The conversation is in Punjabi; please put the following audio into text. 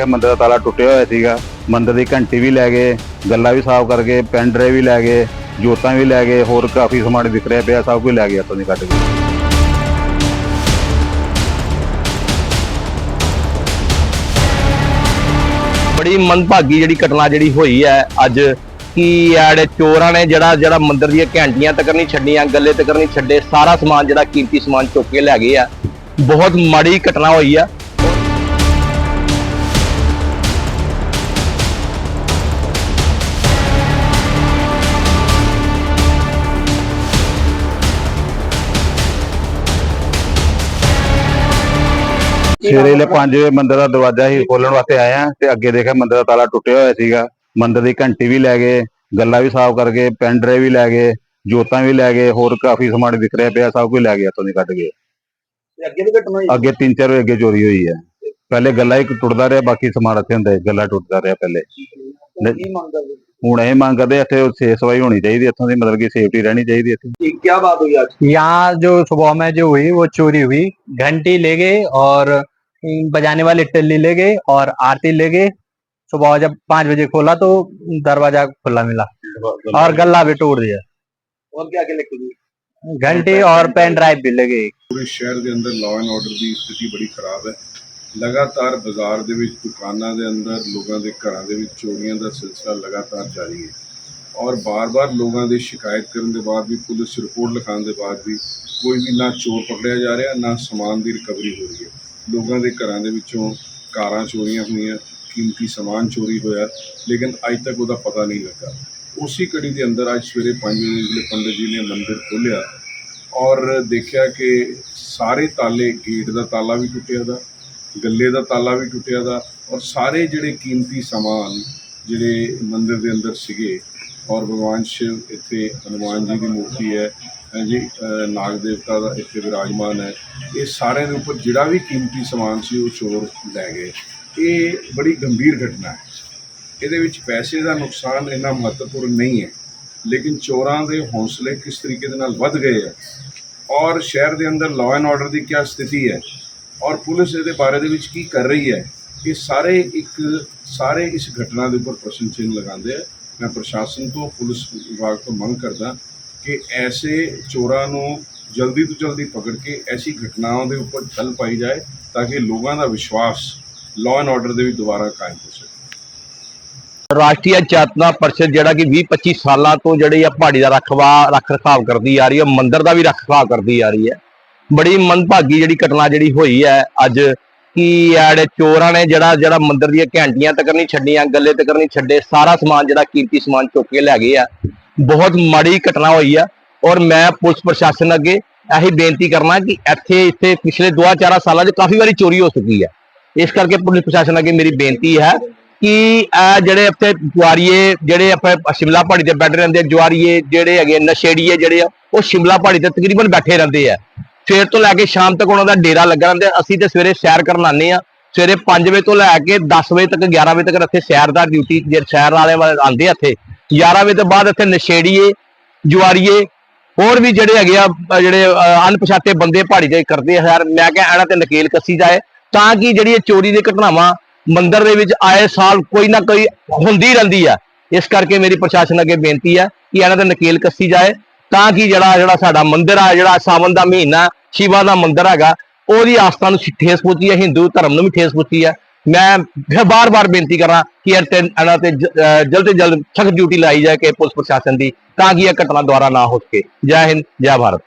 ਦੇਖਿਆ ਮੰਦਰ ਦਾ ਤਾਲਾ ਟੁੱਟਿਆ ਹੋਇਆ ਸੀਗਾ। ਮੰਦਰ ਦੀ ਘੰਟੀ ਵੀ ਲੈ ਗਏ, ਗੱਲਾਂ ਵੀ ਸਾਫ਼ ਕਰ ਗਏ ਪੈਨ ਡਰਾਈਵ ਵੀ ਲੈ ਗਏ, ਜੋਤਾਂ ਵੀ ਲੈ ਗਏ, ਹੋਰ ਕਾਫੀ ਸਮਾਨ ਦਿਖ ਰਿਹਾ ਪਿਆ, ਸਭ ਕੁਝ ਲੈ ਗਏ ਇੱਥੋਂ ਦੀ ਕੱਢ ਕੇ। ਬੜੀ ਮੰਦਭਾਗੀ ਜਿਹੜੀ ਘਟਨਾ ਜਿਹੜੀ ਹੋਈ ਹੈ, ਅੱਜ ਕਿ ਆੜੇ ਚੋਰਾਂ ਨੇ ਜਿਹੜਾ ਜਿਹੜਾ ਮੰਦਿਰ ਦੀਆਂ ਘੰਟੀਆਂ ਤੱਕ ਨਹੀਂ ਛੱਡੀਆਂ, ਗੱਲੇ ਤੱਕ ਨਹੀਂ ਛੱਡੇ, ਸਾਰਾ ਸਮਾਨ ਜਿਹੜਾ ਕੀਮਤੀ ਸਮਾਨ ਚੁੱਕ ਕੇ ਲੈ ਗਏ ਆ। ਬਹੁਤ ਮਾੜੀ ਘਟਨਾ ਹੋਈ ਆ। ਸਵੇਰੇ ਲੈ 5 ਵਜੇ ਮੰਦਰ ਦਾ ਦਰਵਾਜ਼ਾ ਹੀ ਖੋਲਣ ਵਾਸਤੇ ਆਏ ਆ ਤੇ ਅੱਗੇ ਦੇਖਿਆ ਮੰਦਰ ਦਾ ਤਾਲਾ ਟੁੱਟਿਆ ਹੋਇਆ ਸੀਗਾ ਮੰਦਰ ਦੀ ਘੰਟੀ ਵੀ ਲੈ ਗਏ ਗੱਲਾ ਵੀ ਸਾਫ਼ ਕਰ ਗਏ ਪੈਨ ਡਰਾਈਵ ਵੀ ਲੈ ਗਏ ਜੋਤਾਂ ਵੀ ਲੈ ਗਏ ਹੋਰ ਕਾਫੀ ਸਮਾਨ ਦਿਖ ਰਿਹਾ ਪਿਆ ਸਭ ਕੁਝ ਲੈ ਗਏ ਇੱਥੋਂ ਦੀ ਕੱਢ ਕੇ ਅੱਗੇ ਦੀ ਘਟਨਾ ਅੱਗੇ ਤਿੰਨ ਚਾਰ ਵਜੇ ਅੱਗੇ ਚੋਰੀ ਹੋਈ ਹੈ ਪਹਿਲੇ ਗੱਲਾ ਇੱਕ ਟੁੱਟਦਾ ਰਿਹਾ ਬਾਕੀ ਸਮਾਨ ਇੱਥੇ ਹੁੰਦਾ ਸੀ, ਗੱਲਾ ਟੁੱਟਦਾ ਰਿਹਾ ਪਹਿਲੇ ਕੀ ਮੰਗ ਕਰਦੇ ਹੁਣ ਇਹ ਮੰਗ ਕਰਦੇ ਇੱਥੇ ਸੇਫ ਸਫਾਈ ਹੋਣੀ ਚਾਹੀਦੀ ਇੱਥੋਂ ਦੀ ਮਤਲਬ ਕਿ ਸੇਫਟੀ ਰਹਿਣੀ ਚਾਹੀਦੀ ਇੱਥੇ ਕੀ ਕੀ ਬਾਤ ਹੋਈ ਅੱਜ यहाँ जो सुबह में जो हुई वो चोरी हुई घंटी ले गए और अम, बजाने वाली टल्ली ले गए और आरती ले गए सुबह जब पाँच बजे खोला तो दरवाजा खुला मिला और गला भी तोड़ दिया और क्या क्या लेके गई घंटी और पेन ड्राइव भी ले गए ਪੂਰੇ ਸ਼ਹਿਰ ਦੇ ਅੰਦਰ ਲਾਅ ਐਂਡ ਆਰਡਰ ਦੀ ਸਥਿਤੀ ਬੜੀ ਖਰਾਬ ਹੈ ਲਗਾਤਾਰ ਬਾਜ਼ਾਰ ਦੇ ਵਿੱਚ ਦੁਕਾਨਾਂ ਦੇ ਅੰਦਰ ਲੋਕਾਂ ਦੇ ਘਰਾਂ ਦੇ ਵਿੱਚ ਚੋਰੀਆਂ ਦਾ ਸਿਲਸਿਲਾ ਲਗਾਤਾਰ ਜਾਰੀ ਹੈ ਔਰ ਬਾਰ-ਬਾਰ ਲੋਕਾਂ ਦੇ ਸ਼ਿਕਾਇਤ ਕਰਨ ਦੇ ਬਾਅਦ ਵੀ ਪੁਲਿਸ ਰਿਪੋਰਟ ਲਿਖਾਉਣ ਦੇ ਬਾਅਦ ਵੀ ਕੋਈ ਵੀ ਨਾ ਚੋਰ ਪਕੜਿਆ ਜਾ ਰਿਹਾ ਨਾ ਸਮਾਨ ਦੀ ਰਿਕਵਰੀ ਹੋ ਰਹੀ ਹੈ ਲੋਕਾਂ ਦੇ ਘਰਾਂ ਦੇ ਵਿੱਚੋਂ ਕਾਰਾਂ ਚੋਰੀਆਂ ਹੋਈਆਂ, ਕੀਮਤੀ ਸਮਾਨ ਚੋਰੀ ਹੋਇਆ, ਲੇਕਿਨ ਅੱਜ ਤੱਕ ਉਹਦਾ ਪਤਾ ਨਹੀਂ ਲੱਗਾ। ਉਸੇ ਕੜੀ ਦੇ ਅੰਦਰ ਅੱਜ ਸਵੇਰੇ 5 ਵਜੇ ਜਿਹੜੇ ਪੰਡਤ ਜੀ ਨੇ ਮੰਦਿਰ ਖੋਲ੍ਹਿਆ ਔਰ ਦੇਖਿਆ ਕਿ ਸਾਰੇ ਤਾਲੇ, ਗੇਟ ਦਾ ਤਾਲਾ ਵੀ ਟੁੱਟਿਆ ਦਾ, ਗੱਲੇ ਦਾ ਤਾਲਾ ਵੀ ਟੁੱਟਿਆ ਦਾ ਔਰ ਸਾਰੇ ਜਿਹੜੇ ਕੀਮਤੀ ਸਮਾਨ ਜਿਹੜੇ ਮੰਦਿਰ ਦੇ ਅੰਦਰ ਸੀਗੇ ਔਰ ਭਗਵਾਨ ਸ਼ਿਵ ਇੱਥੇ ਹਨੂਮਾਨ ਜੀ ਦੀ ਮੂਰਤੀ ਹੈ ਹਾਂਜੀ ਨਾਗ ਦੇਵਤਾ ਦਾ ਇੱਥੇ ਵਿਰਾਜਮਾਨ ਹੈ। ਇਹ ਸਾਰਿਆਂ ਦੇ ਉੱਪਰ ਜਿਹੜਾ ਵੀ ਕੀਮਤੀ ਸਮਾਨ ਸੀ ਉਹ ਚੋਰ ਲੈ ਗਏ। ਇਹ ਬੜੀ ਗੰਭੀਰ ਘਟਨਾ ਹੈ। ਇਹਦੇ ਵਿੱਚ ਪੈਸੇ ਦਾ ਨੁਕਸਾਨ ਇੰਨਾ ਮਹੱਤਵਪੂਰਨ ਨਹੀਂ ਹੈ, ਲੇਕਿਨ ਚੋਰਾਂ ਦੇ ਹੌਸਲੇ ਕਿਸ ਤਰੀਕੇ ਦੇ ਨਾਲ ਵੱਧ ਗਏ ਹੈ ਔਰ ਸ਼ਹਿਰ ਦੇ ਅੰਦਰ ਲਾਅ ਐਂਡ ਆਰਡਰ ਦੀ ਕੀ ਸਥਿਤੀ ਹੈ ਔਰ ਪੁਲਿਸ ਇਹਦੇ ਬਾਰੇ ਦੇ ਵਿੱਚ ਕੀ ਕਰ ਰਹੀ ਹੈ ਇਹ ਸਾਰੇ ਇੱਕ, ਸਾਰੇ ਇਸ ਘਟਨਾ ਦੇ ਉੱਪਰ ਪ੍ਰਸ਼ਨ ਚਿੰਨ੍ਹ ਲਗਾਉਂਦੇ ਆ। ਮੈਂ ਪ੍ਰਸ਼ਾਸਨ ਤੋਂ, ਪੁਲਿਸ ਵਿਭਾਗ ਤੋਂ ਮੰਗ ਕਰਦਾ ਕਿ ਐਸੇ ਚੋਰਾਂ ਨੂੰ ਜਲਦੀ ਤੋਂ ਜਲਦੀ ਪਕੜ ਕੇ ਐਸੀ ਘਟਨਾਵਾਂ ਦੇ ਉੱਪਰ ਠੱਲ ਪਾਈ ਜਾਏ ਤਾਂ ਕਿ ਲੋਕਾਂ ਦਾ ਵਿਸ਼ਵਾਸ ਲਾਅ ਐਂਡ ਆਰਡਰ ਦੇ ਵਿੱਚ ਦੁਬਾਰਾ ਕਾਇਮ ਹੋ ਸਕੇ। ਰਾਸ਼ਟਰੀ ਚੇਤਨਾ ਪਰਿਸ਼ਦ ਜਿਹੜਾ ਕਿ 20 25 ਸਾਲਾਂ ਤੋਂ ਜਿਹੜੀ ਆ ਪਹਾੜੀ ਦਾ ਰਖਵਾ ਰੱਖ ਰਖਾਵ ਕਰਦੀ ਆ ਰਹੀ ਹੈ ਮੰਦਿਰ ਦਾ ਵੀ ਰੱਖ ਰਖਾਵ ਕਰਦੀ ਆ ਰਹੀ ਹੈ ਬੜੀ ਮੰਦਭਾਗੀ ਜਿਹੜੀ ਘਟਨਾ ਜਿਹੜੀ ਹੋਈ ਹੈ ਅੱਜ ਕਿ ਆੜੇ ਚੋਰਾਂ ਨੇ ਜਿਹੜਾ ਜਿਹੜਾ ਮੰਦਿਰ ਦੀਆਂ ਘੰਟੀਆਂ ਤੱਕ ਨਹੀਂ ਛੱਡੀਆਂ ਗੱਲੇ ਤੱਕ ਨਹੀਂ ਛੱਡੇ ਸਾਰਾ ਸਮਾਨ ਜਿਹੜਾ ਕੀਮਤੀ ਸਮਾਨ ਚੁੱਕ ਕੇ ਲੈ ਗਏ ਆ। ਬਹੁਤ ਮਾੜੀ ਘਟਨਾ ਹੋਈ ਆ ਔਰ ਮੈਂ ਪੁਲਿਸ ਪ੍ਰਸ਼ਾਸਨ ਅੱਗੇ ਇਹੀ ਬੇਨਤੀ ਕਰਨਾ ਕਿ ਇੱਥੇ ਇੱਥੇ ਪਿਛਲੇ 2-4 ਸਾਲਾਂ 'ਚ ਕਾਫੀ ਵਾਰੀ ਚੋਰੀ ਹੋ ਚੁੱਕੀ ਹੈ ਇਸ ਕਰਕੇ ਪੁਲਿਸ ਪ੍ਰਸ਼ਾਸਨ ਅੱਗੇ ਮੇਰੀ ਬੇਨਤੀ ਹੈ ਕਿ ਇਹ ਜਿਹੜੇ ਇੱਥੇ ਜੁਆਰੀਏ ਜਿਹੜੇ ਆਪਾਂ ਸ਼ਿਮਲਾ ਪਹਾੜੀ ਤੇ ਬੈਠੇ ਰਹਿੰਦੇ ਆ, ਜੁਆਰੀਏ ਜਿਹੜੇ ਹੈਗੇ ਨਸ਼ੇੜੀਏ ਜਿਹੜੇ ਆ ਉਹ ਸ਼ਿਮਲਾ ਪਹਾੜੀ ਤੇ ਤਕਰੀਬਨ ਬੈਠੇ ਰਹਿੰਦੇ ਆ। ਸਵੇਰ ਤੋਂ ਲੈ ਕੇ ਸ਼ਾਮ ਤੱਕ ਉਹਨਾਂ ਦਾ ਡੇਰਾ ਲੱਗਾ ਰਹਿੰਦਾ ਅਸੀਂ ਤੇ ਸਵੇਰੇ ਸੈਰ ਕਰਨ ਆਉਂਦੇ ਆ ਸਵੇਰੇ 5 ਵਜੇ ਤੋਂ ਲੈ ਕੇ 10 ਵਜੇ ਤੱਕ 11 ਵਜੇ ਤੱਕ ਇੱਥੇ ਸੈਰ ਦਾ ਡਿਊਟੀ ਜੇ ਸ਼ਹਿਰ ਵਾਲੇ ਵਾਲੇ ਆਉਂਦੇ ਆ ਇੱਥੇ 11 ਵਜੇ ਤੋਂ ਬਾਅਦ ਇੱਥੇ ਨਸ਼ੇੜੀਏ, ਜੁਆਰੀਏ, ਹੋਰ ਵੀ ਜਿਹੜੇ ਹੈਗੇ ਆ, ਜਿਹੜੇ ਅਣਪਛਾਤੇ ਬੰਦੇ ਪਹਾੜੀ ਤੇ ਕਰਦੇ ਆ ਯਾਰ ਮੈਂ ਕਿਹਾ ਇਹਨਾਂ ਤੇ ਨਕੇਲ ਕੱਸੀ ਜਾਏ, ਤਾਂ ਕਿ ਜਿਹੜੀ ਇਹ ਚੋਰੀ ਦੀ ਘਟਨਾਵਾਂ ਮੰਦਰ ਦੇ ਵਿੱਚ ਆਏ ਸਾਲ ਕੋਈ ਨਾ ਕੋਈ ਹੁੰਦੀ ਰਹਿੰਦੀ ਆ। ਇਸ ਕਰਕੇ ਮੇਰੀ ਪ੍ਰਸ਼ਾਸਨ ਅੱਗੇ ਬੇਨਤੀ ਹੈ ਕਿ ਇਹਨਾਂ ਤੇ ਨਕੇਲ ਕੱਸੀ ਜਾਏ, ਤਾਂ ਕਿ ਜਿਹੜਾ ਜਿਹੜਾ ਸਾਡਾ ਮੰਦਿਰ ਆ, ਜਿਹੜਾ ਸਾਵਨ ਦਾ ਮਹੀਨਾ ਸ਼ਿਵਾ ਦਾ ਮੰਦਿਰ ਹੈਗਾ, ਉਹਦੀ ਆਸਥਾ ਨੂੰ ਠੇਸ ਪਹੁੰਚੀ ਹੈ, ਹਿੰਦੂ ਧਰਮ ਨੂੰ ਵੀ ਠੇਸ ਪਹੁੰਚੀ ਹੈ। ਮੈਂ ਫਿਰ ਬਾਰ-ਬਾਰ ਬੇਨਤੀ ਕਰਾਂ ਕਿ ਇਹ ਤੇ ਇਹਨਾਂ ਤੇ ਜਲਦ ਤੋਂ ਜਲਦ ਸਖਤ ਡਿਊਟੀ ਲਾਈ ਜਾਏ ਕਿ ਪੁਲਿਸ ਪ੍ਰਸ਼ਾਸਨ ਦੀ, ਤਾਂ ਕਿ ਇਹ ਘਟਨਾ ਦੁਬਾਰਾ ਨਾ ਹੋ ਸਕੇ। ਜੈ ਹਿੰਦ, ਜੈ ਭਾਰਤ।